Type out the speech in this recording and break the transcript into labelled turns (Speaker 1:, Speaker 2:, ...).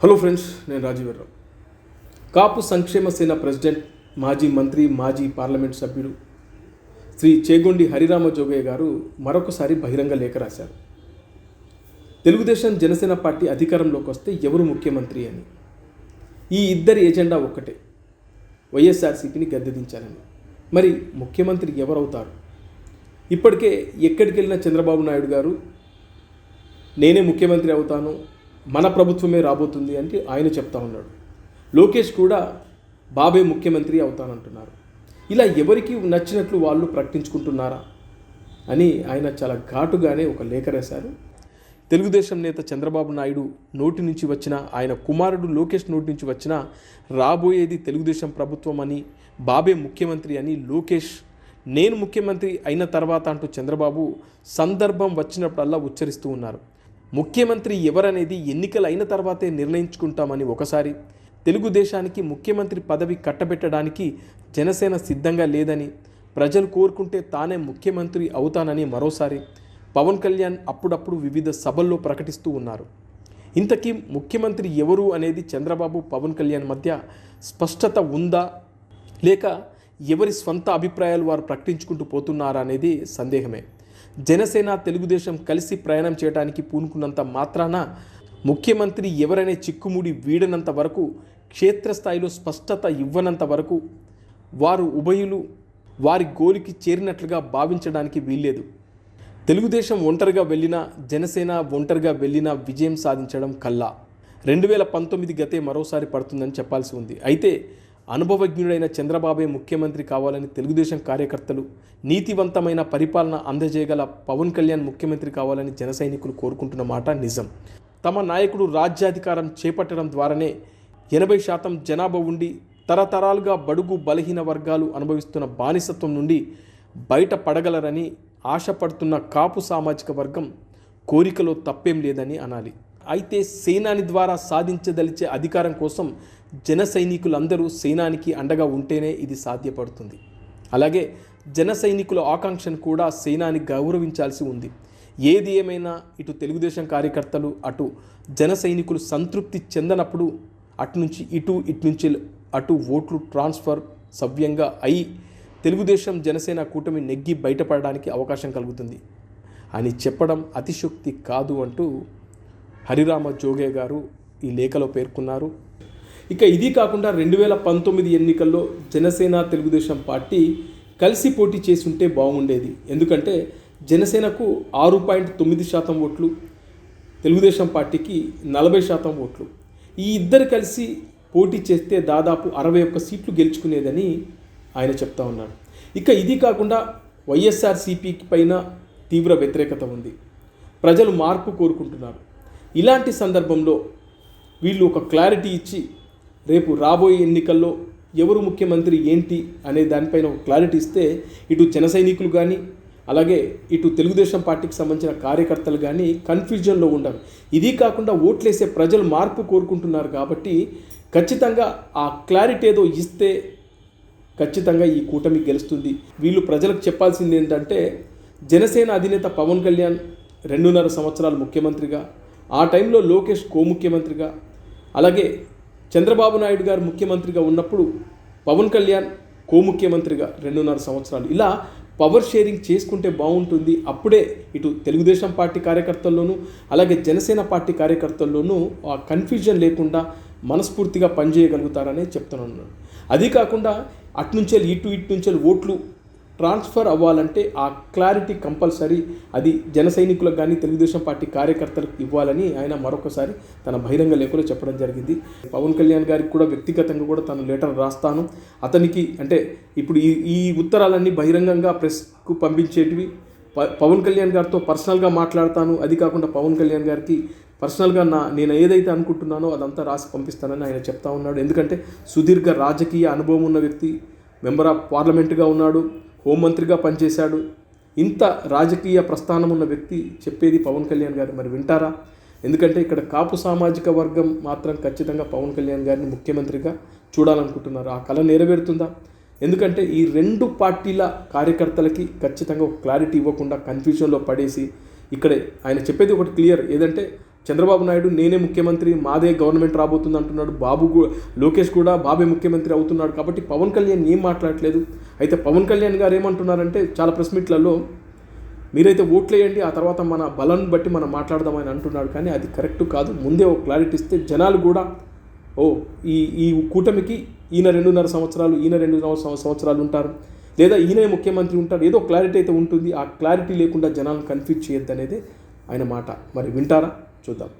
Speaker 1: Hello friends నేను రాజీవర్రావు కాపు సంక్షేమ సేన ప్రెసిడెంట్ మాజీ మంత్రి మాజీ పార్లమెంట్ సభ్యుడు శ్రీ చేగొండి హరిరామ జోగయ్య గారు మరొకసారి బహిరంగ లేఖ రాశారు. తెలుగుదేశం జనసేన పార్టీ అధికారంలోకి వస్తే ఎవరు ముఖ్యమంత్రి అని. ఈ ఇద్దరి ఎజెండా ఒక్కటే వైఎస్ఆర్సీపీని గద్దెదించాలని. మరి ముఖ్యమంత్రి ఎవరవుతారు? ఇప్పటికే ఎక్కడికి వెళ్ళిన చంద్రబాబు నాయుడు గారు నేనే ముఖ్యమంత్రి అవుతాను మన ప్రభుత్వమే రాబోతుంది అని ఆయన చెప్తా ఉన్నాడు. లోకేష్ కూడా బాబే ముఖ్యమంత్రి అవుతానంటున్నారు. ఇలా ఎవరికి నచ్చినట్లు వాళ్ళు ప్రకటించుకుంటున్నారా అని ఆయన చాలా ఘాటుగానే ఒక లేఖ రాశారు. తెలుగుదేశం నేత చంద్రబాబు నాయుడు నోటి నుంచి వచ్చిన ఆయన కుమారుడు లోకేష్ నోటి నుంచి వచ్చిన రాబోయేది తెలుగుదేశం ప్రభుత్వం అని బాబే ముఖ్యమంత్రి అని లోకేష్ నేను ముఖ్యమంత్రి అయిన తర్వాత అంటూ చంద్రబాబు సందర్భం వచ్చినప్పుడల్లా ఉచ్చరిస్తూ ఉన్నారు. ముఖ్యమంత్రి ఎవరనేది ఎన్నికలు అయిన తర్వాతే నిర్ణయించుకుంటామని ఒకసారి. తెలుగుదేశానికి ముఖ్యమంత్రి పదవి కట్టబెట్టడానికి జనసేన సిద్ధంగా లేదని ప్రజలు కోరుకుంటే తానే ముఖ్యమంత్రి అవుతానని మరోసారి పవన్ కళ్యాణ్ అప్పుడప్పుడు వివిధ సభల్లో ప్రకటిస్తూ ఉన్నారు. ఇంతకీ ముఖ్యమంత్రి ఎవరు అనేది చంద్రబాబు పవన్ కళ్యాణ్ మధ్య స్పష్టత ఉందా? లేక ఎవరి స్వంత అభిప్రాయాలు వారు ప్రకటించుకుంటూ పోతున్నారా అనేది సందేహమే. జనసేన తెలుగుదేశం కలిసి ప్రయాణం చేయడానికి పూనుకున్నంత మాత్రాన ముఖ్యమంత్రి ఎవరనే చిక్కుముడి వీడనంత వరకు క్షేత్రస్థాయిలో స్పష్టత ఇవ్వనంత వరకు వారు ఉభయులు వారి గోలికి చేరినట్లుగా భావించడానికి వీల్లేదు. తెలుగుదేశం ఒంటరిగా వెళ్ళినా జనసేన ఒంటరిగా వెళ్ళినా విజయం సాధించడం కల్లా. రెండు వేల పంతొమ్మిది గతే మరోసారి పడుతుందని చెప్పాల్సి ఉంది. అయితే అనుభవజ్ఞుడైన చంద్రబాబే ముఖ్యమంత్రి కావాలని తెలుగుదేశం కార్యకర్తలు నీతివంతమైన పరిపాలన అందజేయగల పవన్ కళ్యాణ్ ముఖ్యమంత్రి కావాలని జన సైనికులు కోరుకుంటున్న మాట నిజం. తమ నాయకుడు రాజ్యాధికారం చేపట్టడం ద్వారానే ఎనభై శాతం జనాభా ఉండి తరతరాలుగా బడుగు బలహీన వర్గాలు అనుభవిస్తున్న బానిసత్వం నుండి బయటపడగలరని ఆశపడుతున్న కాపు సామాజిక వర్గం కోరికలో తప్పేం లేదని అనాలి. అయితే సేనాని ద్వారా సాధించదలిచే అధికారం కోసం జన సైనికులందరూ సేనానికి అండగా ఉంటేనే ఇది సాధ్యపడుతుంది. అలాగే జన సైనికుల ఆకాంక్షను కూడా సేనాని గౌరవించాల్సి ఉంది. ఏది ఏమైనా ఇటు తెలుగుదేశం కార్యకర్తలు అటు జన సైనికులు సంతృప్తి చెందనప్పుడు అటు నుంచి ఇటు ఇటు నుంచి అటు ఓట్లు ట్రాన్స్ఫర్ సవ్యంగా అయి తెలుగుదేశం జనసేన కూటమి నెగ్గి బయటపడడానికి అవకాశం కలుగుతుంది. అని చెప్పడం అతిశక్తి కాదు అంటూ హరిరామ జోగే గారు ఈ లేఖలో పేర్కొన్నారు. ఇక ఇది కాకుండా రెండు వేల పంతొమ్మిది ఎన్నికల్లో జనసేన తెలుగుదేశం పార్టీ కలిసి పోటీ చేసి ఉంటే బాగుండేది. ఎందుకంటే జనసేనకు ఆరు పాయింట్ తొమ్మిది శాతం ఓట్లు తెలుగుదేశం పార్టీకి నలభై శాతం ఓట్లు. ఈ ఇద్దరు కలిసి పోటీ చేస్తే దాదాపు అరవై ఒక్క సీట్లు గెలుచుకునేదని ఆయన చెప్తా ఉన్నారు. ఇక ఇది కాకుండా వైఎస్ఆర్సీపీ పైన తీవ్ర వ్యతిరేకత ఉంది. ప్రజలు మార్పు కోరుకుంటున్నారు. ఇలాంటి సందర్భంలో వీళ్ళు ఒక క్లారిటీ ఇచ్చి రేపు రాబోయే ఎన్నికల్లో ఎవరు ముఖ్యమంత్రి ఏంటి అనే దానిపైన ఒక క్లారిటీ ఇస్తే ఇటు జన సైనికులు కానీ అలాగే ఇటు తెలుగుదేశం పార్టీకి సంబంధించిన కార్యకర్తలు కానీ కన్ఫ్యూజన్లో ఉండరు ఇది కాకుండా ఓట్లేసే ప్రజలు మార్పు కోరుకుంటున్నారు కాబట్టి ఖచ్చితంగా ఆ క్లారిటీ ఏదో ఇస్తే ఖచ్చితంగా ఈ కూటమి గెలుస్తుంది. వీళ్ళు ప్రజలకు చెప్పాల్సింది ఏంటంటే జనసేన అధినేత పవన్ కళ్యాణ్ రెండున్నర సంవత్సరాలు ముఖ్యమంత్రిగా ఆ టైంలో లోకేష్ కో ముఖ్యమంత్రిగా అలాగే చంద్రబాబు నాయుడు గారు ముఖ్యమంత్రిగా ఉన్నప్పుడు పవన్ కళ్యాణ్ కో ముఖ్యమంత్రిగా రెండున్నర సంవత్సరాలు. ఇలా పవర్ షేరింగ్ చేసుకుంటే బాగుంటుంది. అప్పుడే ఇటు తెలుగుదేశం పార్టీ కార్యకర్తల్లోనూ అలాగే జనసేన పార్టీ కార్యకర్తల్లోనూ ఆ కన్ఫ్యూజన్ లేకుండా మనస్ఫూర్తిగా పనిచేయగలుగుతారనే చెప్తున్నాను. అది కాకుండా అట్నుంచే ఇటు ఇటు నుంచే ఓట్లు ట్రాన్స్ఫర్ అవ్వాలంటే ఆ క్లారిటీ కంపల్సరీ. అది జన సైనికులకు కానీ తెలుగుదేశం పార్టీ కార్యకర్తలకు ఇవ్వాలని ఆయన మరొకసారి తన బహిరంగ లేఖలో చెప్పడం జరిగింది. పవన్ కళ్యాణ్ గారికి కూడా వ్యక్తిగతంగా కూడా తను లెటర్ రాస్తాను. అతనికి అంటే ఇప్పుడు ఈ ఈ ఉత్తరాలన్నీ బహిరంగంగా ప్రెస్కు పంపించేటివి. ప- పవన్ కళ్యాణ్ గారితో పర్సనల్గా మాట్లాడతాను. అది కాకుండా పవన్ కళ్యాణ్ గారికి పర్సనల్గా నా నేను ఏదైతే అనుకుంటున్నానో అదంతా రాసి పంపిస్తానని ఆయన చెప్తా ఉన్నాడు. ఎందుకంటే సుదీర్ఘ రాజకీయ అనుభవం ఉన్న వ్యక్తి మెంబర్ ఆఫ్ పార్లమెంట్గా ఉన్నాడు. హోంమంత్రిగా పనిచేశాడు. ఇంత రాజకీయ ప్రస్థానం ఉన్న వ్యక్తి చెప్పేది పవన్ కళ్యాణ్ గారు. మరి వింటారా? ఎందుకంటే ఇక్కడ కాపు సామాజిక వర్గం మాత్రం ఖచ్చితంగా పవన్ కళ్యాణ్ గారిని ముఖ్యమంత్రిగా చూడాలనుకుంటున్నారు. ఆ కళ నెరవేరుతుందా? ఎందుకంటే ఈ రెండు పార్టీల కార్యకర్తలకి ఖచ్చితంగా ఒక క్లారిటీ ఇవ్వకుండా కన్ఫ్యూజన్లో పడేసి ఇక్కడే ఆయన చెప్పేది ఒకటి క్లియర్. ఏదంటే చంద్రబాబు నాయుడు నేనే ముఖ్యమంత్రి మాదే గవర్నమెంట్ రాబోతుంది అంటున్నాడు. బాబు లోకేష్ కూడా బాబే ముఖ్యమంత్రి అవుతున్నాడు కాబట్టి పవన్ కళ్యాణ్ ఏం మాట్లాడట్లేదు అయితే పవన్ కళ్యాణ్ గారు ఏమంటున్నారంటే చాలా ప్రెస్ మీట్లలో మీరైతే ఓట్లేయండి ఆ తర్వాత మన బలం బట్టి మనం మాట్లాడదామని అంటున్నాడు. కానీ అది కరెక్ట్ కాదు. ముందే ఒక క్లారిటీ ఇస్తే జనాలు కూడా ఓ ఈ ఈ కూటమికి ఈయన రెండున్నర సంవత్సరాలు ఈయన రెండు సంవత్సరాలు ఉంటారు. లేదా ఈయనే ముఖ్యమంత్రి ఉంటారు ఏదో క్లారిటీ అయితే ఉంటుంది. ఆ క్లారిటీ లేకుండా జనాలను కన్ఫ్యూజ్ చేయొద్దు అనేది ఆయన మాట. మరి వింటారా? Tchau,